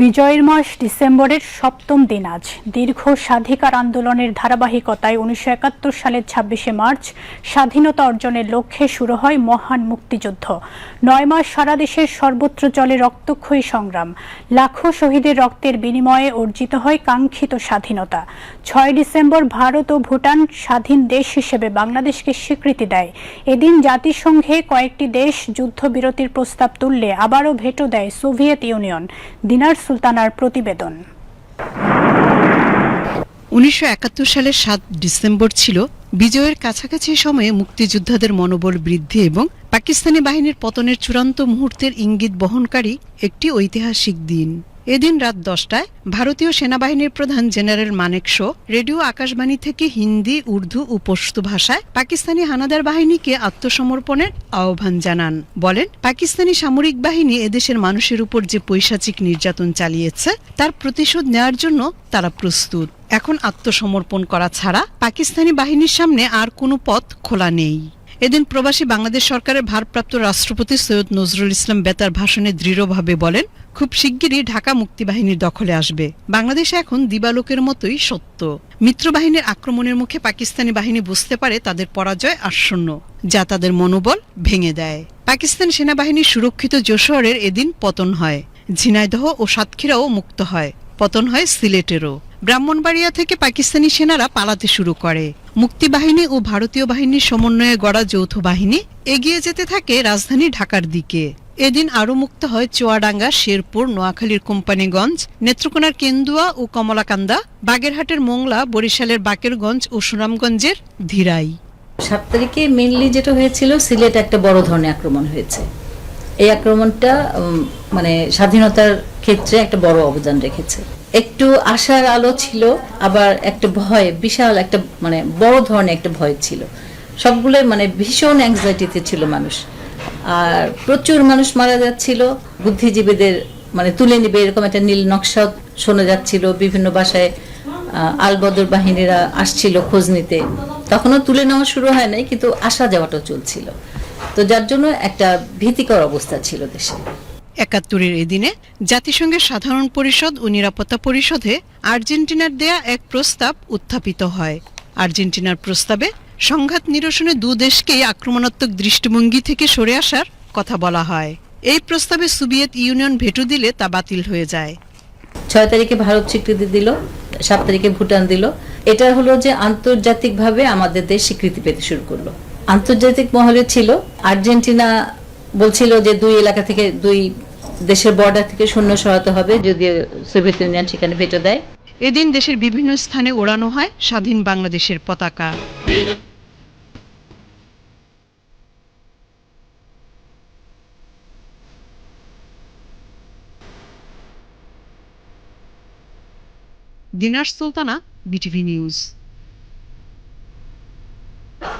বিজয়ের মাস ডিসেম্বরের সপ্তম দিন আজ। দীর্ঘ স্বাধিকার আন্দোলনের ধারাবাহিকতায় উনিশশো একাত্তর সালের ছাব্বিশে মার্চ স্বাধীনতা অর্জনের লক্ষ্যে শুরু হয় মহান মুক্তিযুদ্ধ। নয় মাস সারা দেশের সর্বত্র চলে রক্তক্ষয়ী সংগ্রাম। লাখো শহীদের রক্তের বিনিময়ে অর্জিত হয় কাঙ্ক্ষিত স্বাধীনতা। ছয় ডিসেম্বর ভারত ও ভুটান স্বাধীন দেশ হিসেবে বাংলাদেশকে স্বীকৃতি দেয়। এদিন জাতিসংঘে কয়েকটি দেশ যুদ্ধবিরতির প্রস্তাব তুললে আবারও ভেটো দেয় সোভিয়েত ইউনিয়ন। দিনার সুলতানার প্রতিবেদন। উনিশশো একাত্তর সালের সাত ডিসেম্বর ছিল বিজয়ের কাছাকাছি সময়ে মুক্তিযোদ্ধাদের মনোবল বৃদ্ধি এবং পাকিস্তানি বাহিনীর পতনের চূড়ান্ত মুহূর্তের ইঙ্গিত বহনকারী একটি ঐতিহাসিক দিন। এদিন রাত দশটায় ভারতীয় সেনাবাহিনীর প্রধান জেনারেল মানেকশ রেডিও আকাশবাণী থেকে হিন্দি, উর্দু ও পশতু ভাষায় পাকিস্তানি হানাদার বাহিনীকে আত্মসমর্পণের আহ্বান জানান। বলেন, পাকিস্তানি সামরিক বাহিনী এদেশের মানুষের উপর যে পৈশাচিক নির্যাতন চালিয়েছে, তার প্রতিশোধ নেওয়ার জন্য তারা প্রস্তুত। এখন আত্মসমর্পণ করা ছাড়া পাকিস্তানি বাহিনীর সামনে আর কোনো পথ খোলা নেই। এদিন প্রবাসী বাংলাদেশ সরকারের ভারপ্রাপ্ত রাষ্ট্রপতি সৈয়দ নজরুল ইসলাম বেতার ভাষণে দৃঢ়ভাবে বলেন, খুব শিগগিরই ঢাকা মুক্তিবাহিনীর দখলে আসবে। বাংলাদেশ এখন দিবালোকের মতোই সত্য। মিত্রবাহিনীর আক্রমণের মুখে পাকিস্তানি বাহিনী বুঝতে পারে তাদের পরাজয় আসন্ন, যা তাদের মনোবল ভেঙে দেয়। পাকিস্তান সেনাবাহিনীর সুরক্ষিত যশোরের এদিন পতন হয়। ঝিনাইদহ ও সাতক্ষীরাও মুক্ত হয়। পতন হয় সিলেটেরও। ব্রাহ্মণবাড়িয়া থেকে পাকিস্তানি সেনারা পালাতে শুরু করে। মুক্তিবাহিনী ও ভারতীয় বাহিনীর সমন্বয়ে গড়া যৌথ বাহিনী এগিয়ে যেতে থাকে রাজধানী ঢাকার দিকে। এদিন আরও মুক্ত হয় চুয়াডাঙ্গা, শেরপুর, নোয়াখালীর কোম্পানিগঞ্জ, নেত্রকোনার কেন্দুয়া ও কমলাকান্দা, বাগেরহাটের মোংলা, বরিশালের বাকেরগঞ্জ ও সুনামগঞ্জের ধীরাই। সাত তারিখে মেনলি যেটা হয়েছিল, সিলেট একটা বড় ধরনের আক্রমণ হয়েছে। এই আক্রমণটা মানে স্বাধীনতার ক্ষেত্রে একটা বড় অবদান রেখেছে। একটু আশার আলো ছিল, আবার একটা ভয়, বিশাল একটা মানে বড় ধরনের একটা ভয় ছিল। সবগুলো মানে ভীষণ অ্যাংজাইটিতে ছিল মানুষ। আর প্রচুর মানুষ মারা যাচ্ছিল, বুদ্ধিজীবীদের মানে তুলে নিবে, এরকম একটা নীল নকশা শোনা যাচ্ছিল, বিভিন্ন বাসায় আলবদর বাহিনীরা আসছিল খোঁজ নিতে। তখনও তুলে নেওয়া শুরু হয় নাই, কিন্তু আসা যাওয়াটাও চলছিল। তো যার জন্য একটা ভীতিকর অবস্থা ছিল দেশে। একাত্তরের এদিনে জাতিসংঘের সাধারণ পরিষদ ও নিরাপত্তা পরিষদে আর্জেন্টিনার দেয়া এক প্রস্তাব উত্থাপিত হয়। আর্জেন্টিনার প্রস্তাবে সংঘাত নিরসনে দু দেশকেই আক্রমণাত্মক দৃষ্টিভঙ্গি থেকে সরে আসার কথা বলা হয়। এই প্রস্তাবে সোভিয়েত ইউনিয়ন ভেটো দিলে তা বাতিল হয়ে যায়। ছয় তারিখে ভারত স্বীকৃতি দিল সাত তারিখে ভুটান দিল। এটা হলো যে আন্তর্জাতিকভাবে আমাদের দেশ স্বীকৃতি পেতে শুরু করল। আন্তর্জাতিক মহলে ছিল। আর্জেন্টিনা বলছিল যে দুই এলাকা থেকে, দুই দেশের বর্ডার থেকে শূন্য সহায়তা হবে যদি সোভিয়েত ইউনিয়ন সেখানে ভেটো দেয়। এদিন দেশের বিভিন্ন স্থানে ওড়ানো হয় স্বাধীন বাংলাদেশের পতাকা। Dinar Sultana, BTV news.